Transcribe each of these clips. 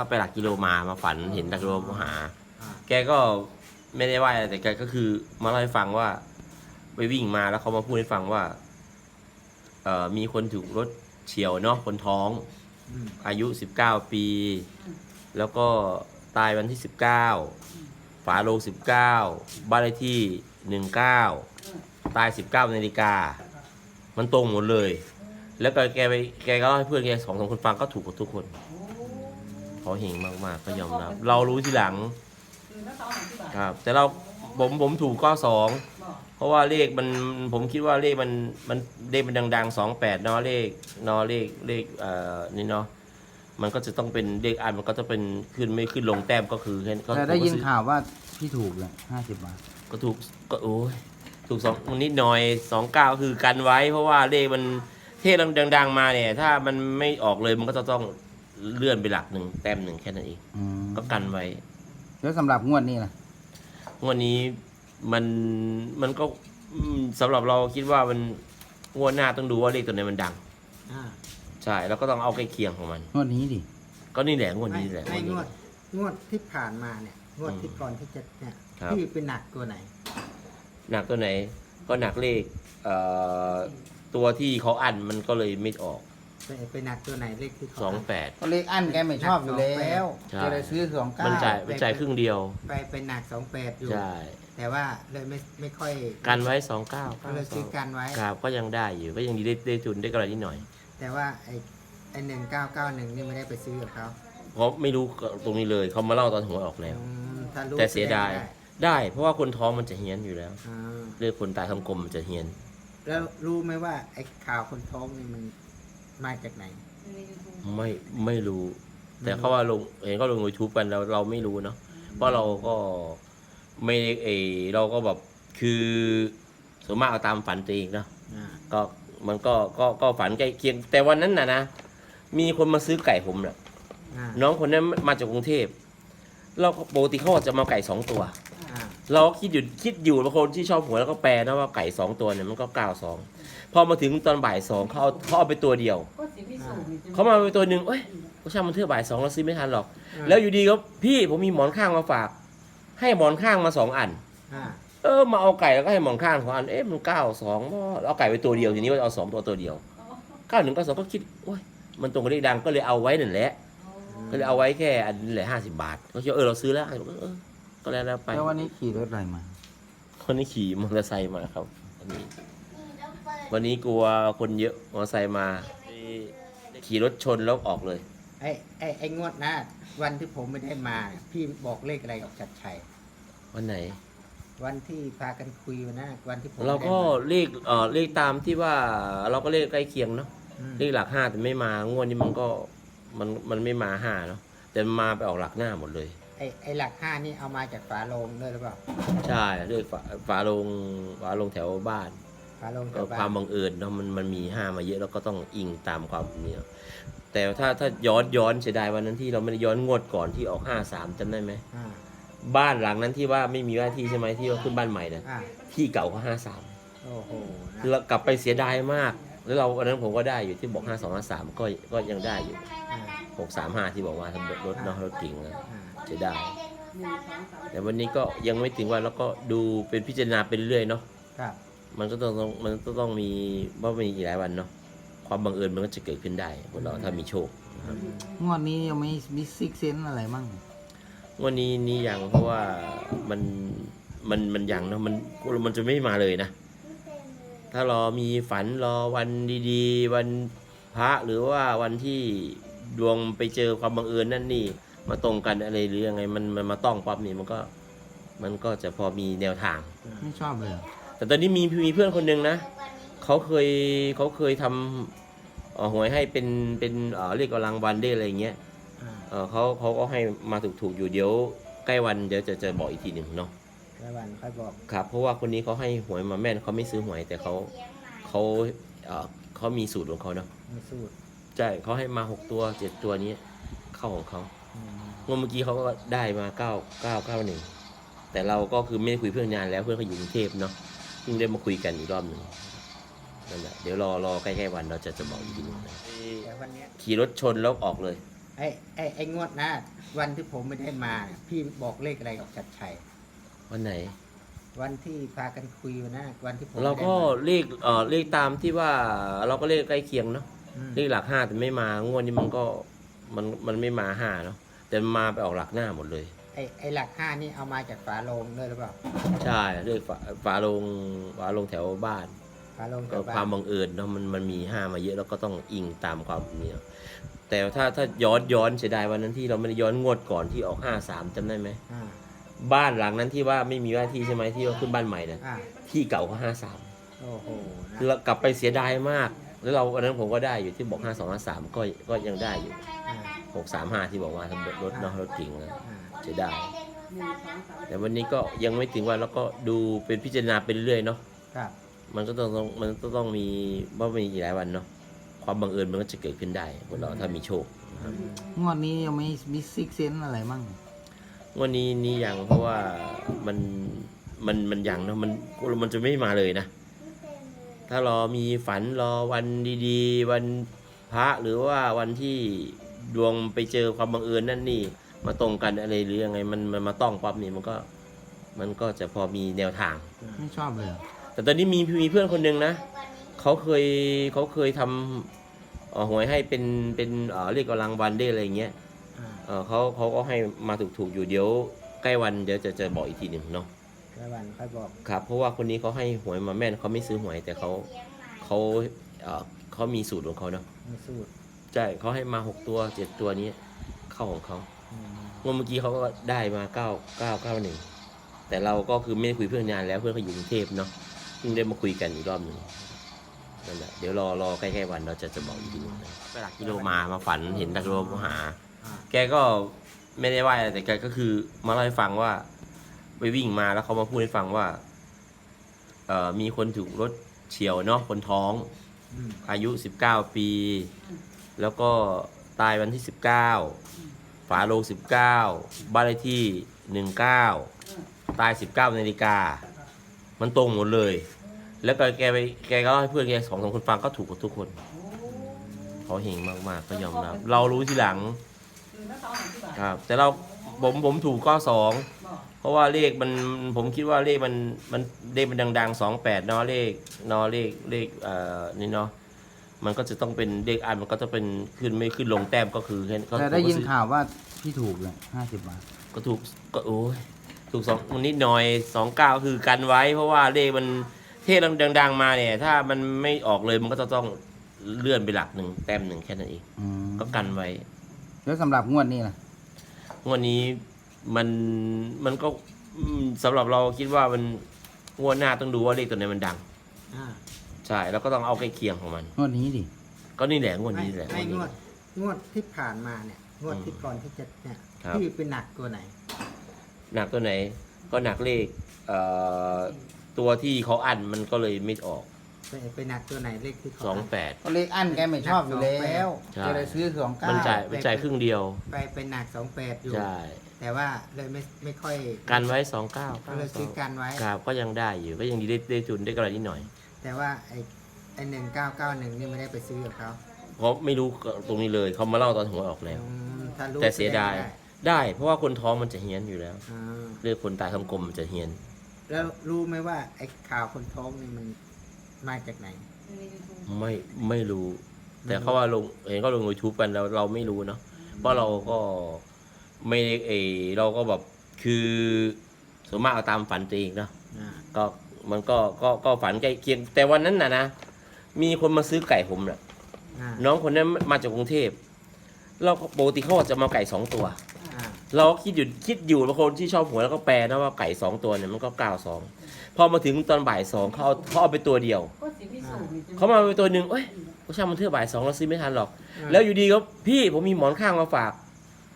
ก็ไปหลักกิโลมามาฝันเห็นหลักกิโลมาหาอ่าแกก็ไม่ได้ว่าอะไรแต่แกก็คือมาเล่าให้ฟังว่า ไปวิ่งมาแล้วเขามาพูดให้ฟังว่า เอ่อมีคนถูกรถเฉียวเนาะคนท้องอืมอายุ19ปี แล้วก็ตายวันที่19ฝาโลง19บ้านเลขที่19ตาย19นาฬิกา มันตรงหมดเลย แล้วก็แกไปแกก็เล่าให้เพื่อนแกสองสามคนฟังก็ถูกกับทุกคน เขาเฮงมากๆก็ยอมรับ เรารู้ทีหลังครับ แต่เราผมผมถูกก็สองเพราะว่าเลขมันผมคิดว่าเลขมันมันเลขมันดังๆสองแปดเนาะเลขเนาะเลขเลขเอ่อนี่เนาะมันก็จะต้องเป็นเลขอันมันก็จะเป็นขึ้นไม่ขึ้นลงแต้มก็คือแค่ก็แต่ได้ยินผมก็ซื้อข่าวว่าพี่ถูกเลยห้าสิบบาทก็ถูกก็โอ้ยถูกสองนิดหน่อยสองเก้าคือกันไว้ เพราะว่าเลขมันเทศดังๆมาเนี่ย ถ้ามันไม่ออกเลยมันก็จะต้อง เลื่อนไปหลักหนึ่งแต้มหนึ่งแค่นั้นเองอืมก็กันไว้ แล้วสำหรับงวดนี้ล่ะ งวดนี้มันมันก็อืมสำหรับเราคิดว่ามันงวดหน้าต้องดูว่าเลขตัวไหนมันดัง อ่าใช่แล้วก็ต้องเอาใกล้เคียงของมัน งวดนี้ดิ ก็นี่แหละงวดนี้แหละในงวดงนี้วดงวดที่ผ่านมาเนี่ย งวดที่ก่อนที่จะเนี่ยครับ พี่เป็นหนักตัวไหน หนักตัวไหนก็หนักเลขเอ่อตัวที่เขาอันมันก็เลยไม่ออก ไปไปหนักตัวไหนเลขที่เขาสองแปด ก็เลขอันแกไม่ชอบอยู่แล้วใช่จะได้ซื้อสองเก้ามันจ่ายมันจ่ายครึ่งเดียว ไปไปหนักสองแปดอยู่ ใช่ แต่ว่าเลยไม่ไม่ค่อยกันไว้สองเก้าก็เลยซื้อกันไว้ ครับก็ยังได้อยู่ ก็ยังดีได้ได้ทุนได้กำไรนิดหน่อย แต่ว่าไอ้ไอ้หนึ่งเก้าเก้าหนึ่งนี่ไม่ได้ไปซื้อกับเขาเพราะไม่รู้ตรงนี้เลยเขามาเล่าตอนหัวยออกแล้ว อืมถ้ารู้แต่เสียดายจะไได้ เพราะว่าคนท้องมันจะเฮี้ยนอยู่แล้ว อ่าเรื่องคนตายทางกลมมันจะเฮี้ยน แล้วรู้ไหมว่าไอ้ข่าวคนท้องนี่มัน มาจากไหนไม่ไม่รู้ แต่เขาว่าลงเห็นก็ลงยูทูบกันเราเราไม่รู้เนาะเพราะเราก็ไม่ได้เออเราก็แบบคือส่วนมากเอาตามฝันตัวเองเนาะอ่าก็มันก็ก็ก็ฝันใกล้เคียงแต่วันนั้นน่ะนะมีคนมาซื้อไก่ผมน่ะ อ่าน้องคนนั้นมาจากกรุงเทพ เราก็ปกติเขาจะมาไก่สองตัว อ่าเราก็คิดอยู่คิดอยู่บางคนที่ชอบหวยแล้วก็แปลนะว่าไก่สองตัวเนี่ยมันก็เก้าสอง พอมาถึงตอนบ่ายสองเขาเอาเขาเอาไปตัวเดียวเขามาไปตัวหนึ่งเอ้ยก็ช่างมันเถอะบ่ายสองเราซื้อไม่ทันหรอกแล้วอยู่ดีก็พี่ผมมีหมอนข้างมาฝาก ให้หมอนข้างมาสองอัน อ่าเออมาเอาไก่แล้วก็ให้หมอนข้างของอัน เอ๊ะมันเก้าสองเอาไก่ไปตัวเดียวทีนี้ว่าเอาสองตัวตัวเดียวเก้าหนึ่งเก้าสองก็คิดโอ้ยมันตรงกับเลขดังก็เลยเอาไว้นั่นแหละ ก็เลยเอาไว้แค่อันนี้แหละห้าสิบบาทก็คิดว่าเออเราซื้อแล้วเออก็แล้วแล้วไปแล้ววันนี้ขี่รถอะไรมาคนนี้ขี่มอเตอร์ไซค์มาครับวันนี้ วันนี้กลัวคนเยอะมอเตอร์ไซค์มาขี่รถชนแล้วออกเลย ไอ้ไอ้ไอ้งวดหน้าวันที่ผมไม่ได้มาเนี่ยพี่บอกเลขอะไรกับจัดชัย วันไหน วันที่พากันคุยวันนั้นวันที่ผมเราก็ไม่ได้มเลขเออเลขตามที่ว่าเราก็เลขใกล้เคียงเนาะอืมเลขหลักห้าแต่ไม่มางวดนี้มันก็มันมันไม่มาห้าเนาะแต่มันมาไปออกหลักหน้าหมดเลย ไอ้ไอ้หลักห้านี่เอามาจากฝาโลงด้วยหรือเปล่า ใช่เลขฝาฝาลงฝาลงแถวบ้าน ฝาโลงก็จากบ้าความนบังเอิญเนาะมันมันมีห้ามาเยอะแล้วก็ต้องอิงตามความเนี่ยแต่ถ้าถ้าย้อนย้อนเสียดายวันนั้นที่เราไม่ได้ย้อนงวดก่อนที่ออกห้าสามจำได้ไหมอ่าบ้านหลังนั้นที่ว่าไม่มีว่าที่ใช่ไหมที่ว่าขึ้นบ้านใหม่นะอ่าที่เก่าก็ห้าสามโอ้โหนะแล้วกลับไปเสียดายมาก แล้วเราวันนั้นผมก็ได้อยู่ที่บอกห้าสองห้าสามก็ก็ยังได้อยู่อ่าหกสามห้าที่บอกว่าทำรถเนาะรถเก่งนะอ่าเสียดายแต่วันนี้ก็ยังไม่ถึงวันแล้วก็ดูเป็นพิจารณาไปเรื่อยๆเนาะ ครับ มันก็ต้องต้องมันก็ต้องมีว่ามีอีกหลายวันเนาะความบังเอิญมันก็จะเกิดขึ้นได้คนเราถ้ามีโชคนะครับงวดนี้ยังไม่มีซิกเซนอะไรมั่งวันนี้นี่ยังเพราะว่ามันมันมันยังเนาะมันมันจะไม่มาเลยนะ ถ้ารอมีฝันรอวันดีๆ วันพระหรือว่าวันที่ดวงไปเจอความบังเอิญนั่นนี่ มาตรงกันอะไรหรือยังไงมันมันมาต้องปั๊บนี่มันก็ มันก็จะพอมีแนวทาง ไม่ชอบเลยเหรอ แต่ตอนนี้มีมีเพื่อนคนหนึ่งนะเขาเคยเขาเคยทำเอ่อหวยให้เป็นเป็นเอ่อเรียกกำลังวันได้อะไรอย่างเงี้ยอ่าเออเขาเขาก็ให้มาถูกถูกๆอยู่เดี๋ยวใกล้วันเดี๋ยวจะจะบอกอีกทีหนึ่งเนาะแล้ววันค่อยบอกครับ เพราะว่าคนนี้เขาให้หวยมาแม่นเขาไม่ซื้อหวยแต่เขาเขาเออเขามีสูตรของเขาเนาะมีสูตรใช่เขาให้มาหกตัวเจ็ดตัวนี้เข้าของเขาอืมงวดเมื่อกี้เขาก็ได้มาเก้าเก้าเก้าหนึ่งแต่เราก็คือไม่ได้คุยเพื่อนนานแล้วเพื่อนเขาอยู่กรุงเทพเนาะ เพิ่งได้มาคุยกันอีกรอบหนึ่งนั่นแหละเดี๋ยวรอรอใกล้ๆวันเราจะจะบอกอีกทีหนึงนะแต่วันเนี้ยขี่รถชนแล้วออกเลยไไอ้ไอ้ไอ้งวดหน้าวันที่ผมไม่ได้มาเนี่ยพี่บอกเลขอะไรกับชัดชัย วันไหน วันที่พากันคุยวันนะวันที่ผมเราก็ไม่ได้มเลขเอ่อเลขตามที่ว่าเราก็เลขใกล้เคียงเนาะอืมเลขหลักห้าแต่ไม่มางวดนี้มันก็มันมันไม่มาห้าเนาะแต่มันมาไปออกหลักหน้าหมดเลย ไอ้ไอ้หลักห้านี่เอามาจากฝาโลงด้วยหรือเปล่าใช่เลขฝาฝาลงฝาลงแถวบ้านฝาโลงก็แถวบ้ความนบังเอิญเนาะมันมันมีห้ามาเยอะแล้วก็ต้องอิงตามความเนี่ยแต่ถ้าถ้าย้อนย้อนเสียดายวันนั้นที่เราไม่ได้ย้อนงวดก่อนที่ออกห้าสามจำได้ไหมอ่าบ้านหลังนั้นที่ว่าไม่มีว่าที่ใช่ไหมที่ว่าขึ้นบ้านใหม่นะอ่าที่เก่าก็ห้าสามโอ้โหนะเรากลับไปเสียดายมาก แล้วเราวันนั้นผมก็ได้อยู่ที่บอกห้าสองห้าสามก็ก็ยังได้อยู่อ่าหกสามห้าที่บอกว่าทำรถเนาะรถเก่งนะ อ่า เสียดายแต่วันนี้ก็ยังไม่ถึงวันแล้วก็ดูเป็นพิจารณาไปเรื่อยๆเนาะครับ มันก็ต้องต้องมันก็ต้องมีว่ามีอีกหลายวันเนาะความบังเอิญมันก็จะเกิดขึ้นได้คนเราถ้ามีโชคนะครับงวดนี้ยังไม่มีซิกเซนอะไรมั่งวันนี้นี่ยังเพราะว่ามันมันมันยังเนาะมันมันจะไม่มาเลยนะ ถ้ารอมีฝันรอวันดีๆ วันพระหรือว่าวันที่ดวงไปเจอความบังเอิญนั่นนี่ มาตรงกันอะไรหรือยังไงมันมันมาต้องปั๊บนี่มันก็ มันก็จะพอมีแนวทาง ไม่ชอบเลยเหรอแต่ตอนนี้มีมีเพื่อนคนหนึ่งนะเขาเคยเขาเคยทำเอ่อหวยให้เป็นเป็นเอ่อเรียกกำลังวันได้อะไรอย่างเงี้ยอ่าเอ่อเขาเขาก็ให้มาถูกถูกๆอยู่เดี๋ยวใกล้วันเดี๋ยวจะจะบอกอีกทีหนึ่งเนาะแล้ววันค่อยบอกครับเพราะว่าคนนี้เขาให้หวยมาแม่นเขาไม่ซื้อหวยแต่เขาเขาเอ่อเขามีสูตรของเขาเนาะ มีสูตร ใช่เขาให้มาหกตัวเจ็ดตัวนี้ เข้าของเขา อืมงวดเมื่อกี้เขาก็ได้มาเก้าเก้าเก้าหนึ่งแต่เราก็คือไม่ได้คุยเพื่อนนานแล้วเพื่อนเขาอยู่กรุงเทพเนาะเพิ่งได้มาคุยกันอีกรอบหนึ่งนั่นแหละเดี๋ยวรอรอใกล้ๆวันเราจะจะบอกอีกทีหนึงนะไปหลักกิโลมามาฝันเห็นหลักกิโลมาหาอ่าแกก็ไม่ได้ว่าอะไรแต่แกก็คือมาเล่าให้ฟังว่า ไปวิ่งมาแล้วเขามาพูดให้ฟังว่า เอ่อมีคนถูกรถเฉียวเนาะคนท้องอืมอายุ 19 ปี แล้วก็ตายวันที่ 19 ฝาโลง19 บ้านเลขที่ 19 ตาย 19นาฬิกา มันตรงหมดเลย แล้วก็แกไปแกก็เล่าให้เพื่อนแกสองสามคนฟังก็ถูกกับทุกคนเขาเฮงมากๆก็ยอมรับ เรารู้ทีหลังครับ แต่เราผมผมถูกก็สองเพราะว่าเลขมันผมคิดว่าเลขมันมันเลขมันดังๆสองแปดเนาะเลขเนาะเลขเลขเอ่อนี่เนาะ มันก็จะต้องเป็นเลขอันมันก็จะเป็นขึ้นไม่ขึ้นลงแต้มก็คือแค่ก็แต่ได้ยินผมก็ซื้อข่าวว่าพี่ถูกเลยห้าสิบบาท ก็ถูกก็โอ้ยถูกสองนิดหน่อยสองเก้าคือกันไว้ เพราะว่าเลขมันเทศดัง ๆ มาเนี่ย ถ้ามันไม่ออกเลยมันก็จะต้องเลื่อนไปหลักหนึ่งแต้มหนึ่งแค่นั้นเองอืมก็กันไว้ แล้วสำหรับงวดนี้ล่ะ งวดนี้มันมันก็อืมสำหรับเราคิดว่ามันงวดหน้าต้องดูว่าเลขตัวไหนมันดัง อ่า ใช่ แล้วก็ต้องเอาใกล้เคียงของมัน งวดนี้ดิ ก็นี่แหละงวดไม่นี้แหละ ไม่งงววดดนี้งวดที่ผ่านมาเนี่ย งวดที่ก่อนที่จะเนี่ยครับ พี่เป็นหนักตัวไหน หนักตัวไหน ก็หนักเลขเอ่อตัวที่เขาอันมันก็เลยไม่ออกไปไปหนักตัวไหนเลขที่เขาสองแปด ก็เลขอันแกไม่ชอบอยู่แล้วใช่ จะได้ซื้อสองเก้ามันจ่ายมันจ่ายครึ่งเดียว ไปไปหนักสองแปดอยู่ ใช่ แต่ว่าเลยไม่ไม่ค่อยกันไว้สองเก้าก็เลยซื้อกันไว้ ครับก็ยังได้อยู่ ก็ยังดีได้ได้ทุนได้กำไรนิดหน่อย แต่ว่าไอ้ไอ้หนึ่งเก้าเก้าหนึ่งนี่ไม่ได้ไปซื้อกับเขาเพราะไม่รู้ตรงนี้เลยเขามาเล่าตอนหัวออกแล้วอืมถ้ารู้แต่เสียดายจะไได้ เพราะว่าคนท้องมันจะเฮี้ยนอยู่แล้วอ่าเรื่องคนตายทั้งกลมมันจะเฮี้ยน แล้วรู้ไหมว่าไอ้ข่าวคนท้องนี่มันมาจากไหน ไม่ไม่รู้ แต่เขาว่าลงเห็นก็ลงยูทูบกันเราเราไม่รู้เนาะเพราะเราก็ไม่ได้เออเราก็แบบคือส่วนมากเอาตามฝันตัวเองเนาะอ่าก็ มันก็ก็ก็ฝันใกล้เคียง แต่วันนั้นน่ะนะมีคนมาซื้อไก่ผมน่ะ อ่าน้องคนนั้นมาจากกรุงเทพเราก็ปกติเขาจะมาไก่สองตัว อ่าเราก็คิดอยู่คิดอยู่บางคนที่ชอบหวยแล้วก็แปลนะว่าไก่สองตัวเนี่ยมันก็เก้าสองพอมาถึงตอนบ่ายสองเขาเอาเขาเอาไปตัวเดียวเขามาไปตัวหนึ่งเอ้ยก็ช่างมันเถอะบ่ายสองเราซื้อไม่ทันหรอก แล้วอยู่ดีก็พี่ผมมีหมอนข้างมาฝาก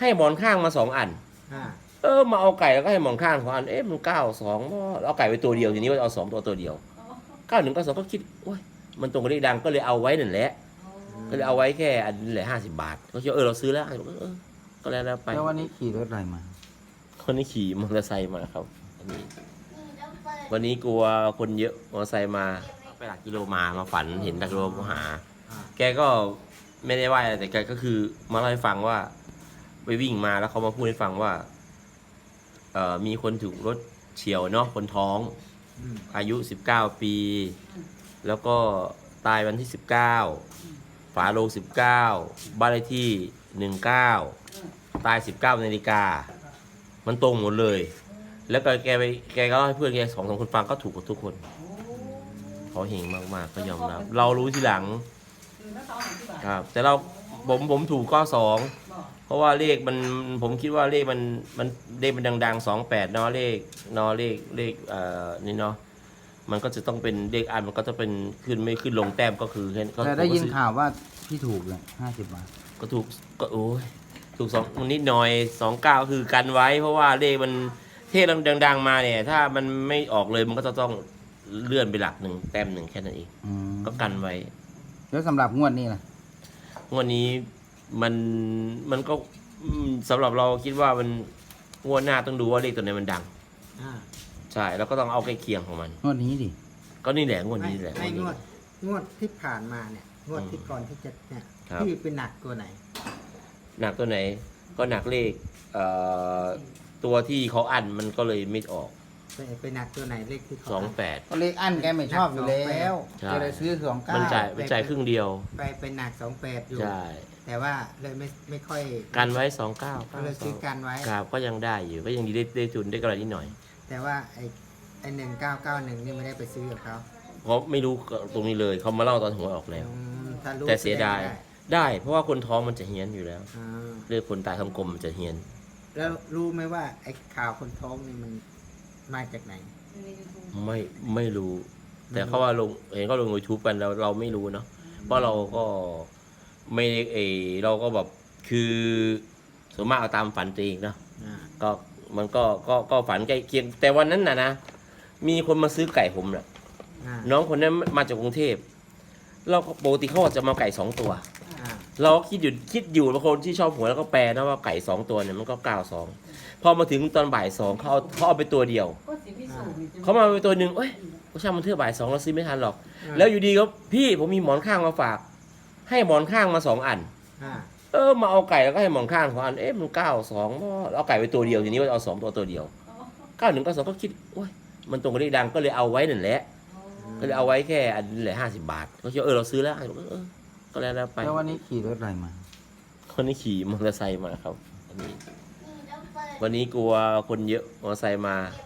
ให้หมอนข้างมาสองอัน อ่าเออมาเอาไก่แล้วก็ให้หมอนข้างของอันเอ๊ะมันเก้าสองเอาไก่ไปตัวเดียวทีนี้ว่าเอาสองตัวตัวเดียวเก้าหนึ่งเก้าสองก็คิดโอ้ยมันตรงกับเลขดังก็เลยเอาไว้นั่นแหละก็เลยเอาไว้แค่อันนี้แหละห้าสิบบาทเขาคิดว่าเออเราซื้อแล้วเออก็แล้วแล้วไปแล้ววันนี้ขี่รถอะไรมาคนนี้ขี่มอเตอร์ไซค์มาครับอันนี้วันนี้กลัวคนเยอะมอเตอร์ไซค์มาไปหลักกิโลมามาฝันเห็นหลักกิโลมาหาอ่าแกก็ไม่ได้ว่าอะไรแต่แกก็คือมาเล่าให้ฟังว่า ไปวิ่งมาแล้วเขามาพูดให้ฟังว่าเอ่อ มีคนถูกรถเฉียวเนาะคนท้องอืมอายุ 19 ปี แล้วก็ตายวันที่ 19 ฝาโลง19 บ้านเลขที่ 19 ตาย 19นาฬิกา มันตรงหมดเลย แล้วก็แกไปแกก็เล่าให้เพื่อนแกสองสามคนฟังก็ถูกกับทุกคนเขาเฮงมากๆก็ยอมรับ เรารู้ทีหลังคือถ้าเขาหาที่บ้านครับ แต่เราผมผมถูกก็สองบอก เพราะว่าเลขมันผมคิดว่าเลขมันมันเลขมันดังๆสองแปดเนาะเลขเนาะเลขเลขเอ่อนี่เนาะมันก็จะต้องเป็นเลขอันมันก็จะเป็นขึ้นไม่ขึ้นลงแต้มก็คือแค่ก็แต่ได้ยินผมก็ซื้อข่าวว่าพี่ถูกเลยห้าสิบบาทก็ถูกก็โอ้ยถูกสองนิดหน่อยสองเก้าคือกันไว้ เพราะว่าเลขมันเทศดัง ๆ มาเนี่ย ถ้ามันไม่ออกเลยมันก็จะต้องเลื่อนไปหลักหนึ่งแต้มหนึ่งแค่นั้นเองอืมก็กันไว้ แล้วสำหรับงวดนี้ล่ะงวันนี้ มันมันก็อืมสำหรับเราคิดว่ามันงวดหน้าต้องดูว่าเลขตัวไหนมันดัง อ่าใช่แล้วก็ต้องเอาใกล้เคียงของมัน งวดนี้ดิ ก็นี่แหละงวดไม่นี้แหละไม่งงววดดนี้ งวดที่ผ่านมาเนี่ย งวดที่ก่อนที่จะเนี่ยครับ พี่เป็นหนักตัวไหน หนักตัวไหน ก็หนักเลขเอ่อตัวที่เขาอันมันก็เลยไม่ออกไปไปหนักตัวไหนเลขที่เขาสองแปด ก็เลขอันแกไม่ชอบอยู่แล้วใช่ ก็เลยซื้อสองเก้ามันจ่ายมันจ่ายครึ่งเดียว ไปไปหนักสองแปดอยู่ ใช่ แต่ว่าเลยไม่ไม่ค่อยกันไว้สองเก้าก็เลยซื้อกันไว้ครับก็ยังได้อยู่ก็ยังดีได้ได้ทุนได้กำไรนิดหน่อย แต่ว่าไอ้ไอ้หนึ่งเก้าเก้าหนึ่งนี่ไม่ได้ไปซื้อกับเขาเพราะไม่รู้ตรงนี้เลยเขามาเล่าตอนหัวออกแล้วอืมถ้ารู้แต่เสียดายแสงได้ เพราะว่าคนท้องมันจะเฮี้ยนอยู่แล้วได้อ่าเรื่องคนตายทำกลมมันจะเฮี้ยน แล้วรู้ไหมว่าไอ้ข่าวคนท้องนี่มันมาจากไหนในยูทูบไม่ไม่รู้ แต่เขาว่าลงเห็นเขาลงยูทูบกันเราเราไม่รู้เนาะเพราะเราก็ ไม่ได้เออเราก็แบบคือส่วนมากเอาตามฝันตัวเองเนาะอ่าก็มันก็ก็ก็ฝันใกล้เคียงแต่วันนั้นน่ะนะมีคนมาซื้อไก่ผมน่ะ อ่าน้องคนนั้นมาจากกรุงเทพ เราก็ปกติเขาจะมาไก่สองตัว อ่าเราก็คิดอยู่คิดอยู่บางคนที่ชอบหวยแล้วก็แปลนะว่าไก่สองตัวเนี่ยมันก็เก้าสองพอมาถึงตอนบ่ายสองเขาเอาเขาเอาไปตัวเดียว ก็สิพิสูจน์นี่เขามาไปตัวหนึ่งเอ้ยก็ช่างมันเถอะบ่ายสองเราซื้อไม่ทันหรอก แล้วอยู่ดีก็พี่ผมมีหมอนข้างมาฝาก ให้หมอนข้างมาสองอัน อ่าเออมาเอาไก่แล้วก็ให้หมอนข้างของอันเอ๊ะมันเก้าสองเอาไก่ไปตัวเดียวทีนี้ว่าเอาสองตัวตัวเดียวเก้าหนึ่งเก้าสองก็คิดโอ้ยมันตรงกับเลขดังก็เลยเอาไว้นั่นแหละ ก็เลยเอาไว้แค่อันนี้แหละห้าสิบบาทเขาคิดว่าเออเราซื้อแล้วเออก็แล้วแล้วไปแล้ววันนี้ขี่รถอะไรมาคนนี้ขี่มอเตอร์ไซค์มาครับวันนี้ วันนี้กลัวคนเยอะมอเตอร์ไซค์มาเก็บ